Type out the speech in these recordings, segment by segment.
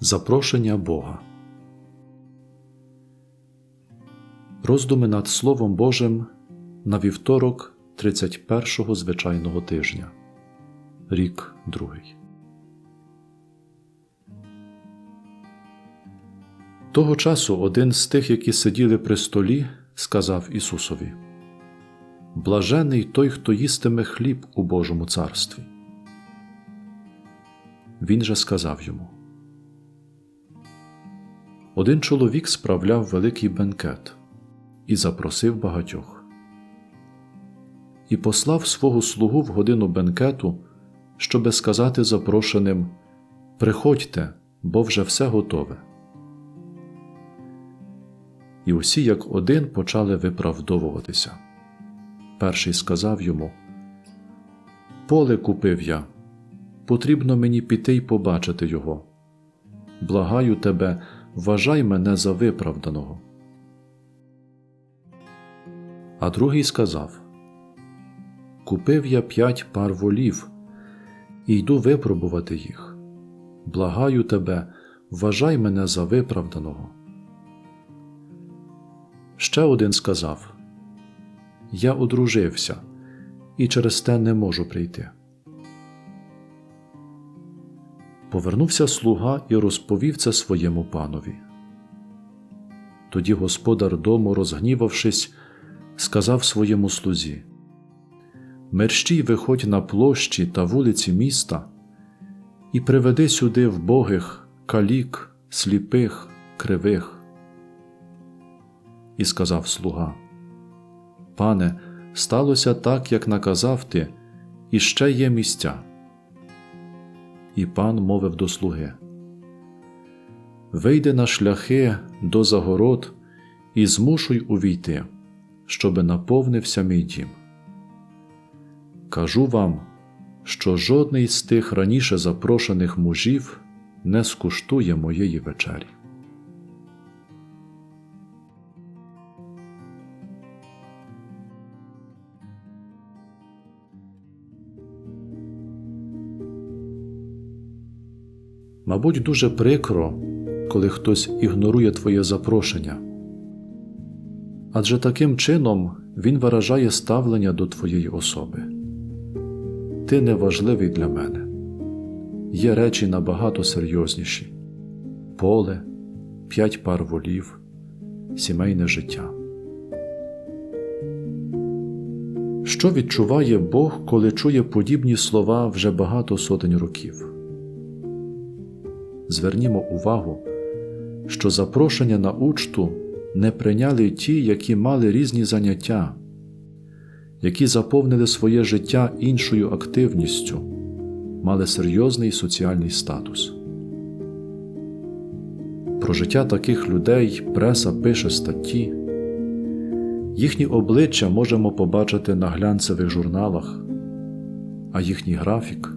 Запрошення Бога. Роздуми над Словом Божим на вівторок 31-го звичайного тижня. Рік другий. Того часу один з тих, які сиділи при столі, сказав Ісусові: Блажений той, хто їстиме хліб у Божому царстві. Він же сказав йому: Один чоловік справляв великий бенкет і запросив багатьох. І послав свого слугу в годину бенкету, щоби сказати запрошеним Приходьте, бо вже все готове. І усі, як один, почали виправдовуватися. Перший сказав йому: Поле купив я, потрібно мені піти й побачити його. Благаю тебе, вважай мене за виправданого. А другий сказав: Купив я п'ять пар волів і йду випробувати їх. Благаю тебе, вважай мене за виправданого. Ще один сказав: Я одружився і через те не можу прийти. Повернувся слуга і розповів це своєму панові. Тоді господар дому, розгнівавшись, сказав своєму слузі: Мерщій виходь на площі та вулиці міста і приведи сюди вбогих, калік, сліпих, кривих. І сказав слуга: Пане, сталося так, як наказав ти, і ще є місця. І пан мовив до слуги: Вийди на шляхи до загород і змушуй увійти, щоби наповнився мій дім. Кажу вам, що жодний з тих раніше запрошених мужів не скуштує моєї вечері. Мабуть, дуже прикро, коли хтось ігнорує твоє запрошення, адже таким чином він виражає ставлення до твоєї особи. Ти неважливий для мене. Є речі набагато серйозніші поле, п'ять пар волів, сімейне життя. Що відчуває Бог, коли чує подібні слова вже багато сотень років? Звернімо увагу, що запрошення на учту не прийняли ті, які мали різні заняття, які заповнили своє життя іншою активністю, мали серйозний соціальний статус. Про життя таких людей преса пише статті, їхні обличчя можемо побачити на глянцевих журналах, а їхній графік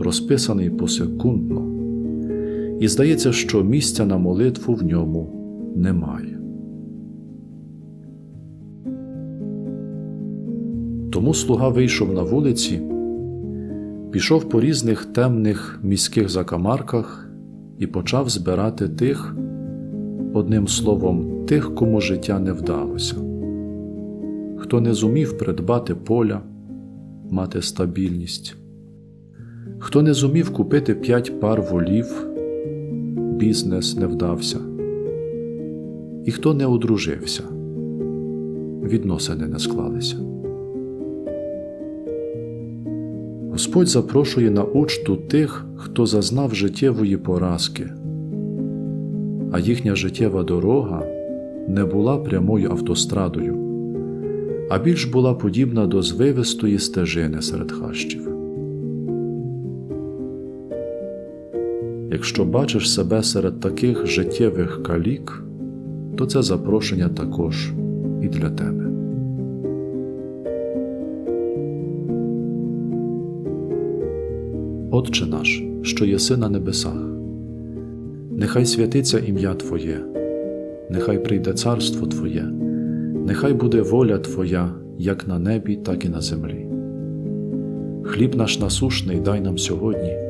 розписаний посекундно і здається, що місця на молитву в ньому немає. Тому слуга вийшов на вулиці, пішов по різних темних міських закамарках і почав збирати тих, одним словом, тих, кому життя не вдалося, хто не зумів придбати поля, мати стабільність, хто не зумів купити п'ять пар волів бізнес не вдався, і хто не одружився, відносини не склалися. Господь запрошує на учту тих, хто зазнав життєвої поразки, а їхня життєва дорога не була прямою автострадою, а більш була подібна до звивистої стежини серед хащів. Якщо бачиш себе серед таких життєвих калік, то це запрошення також і для тебе. Отче наш, що єси на небесах, нехай святиться ім'я Твоє, нехай прийде царство Твоє, нехай буде воля Твоя як на небі, так і на землі. Хліб наш насушний дай нам сьогодні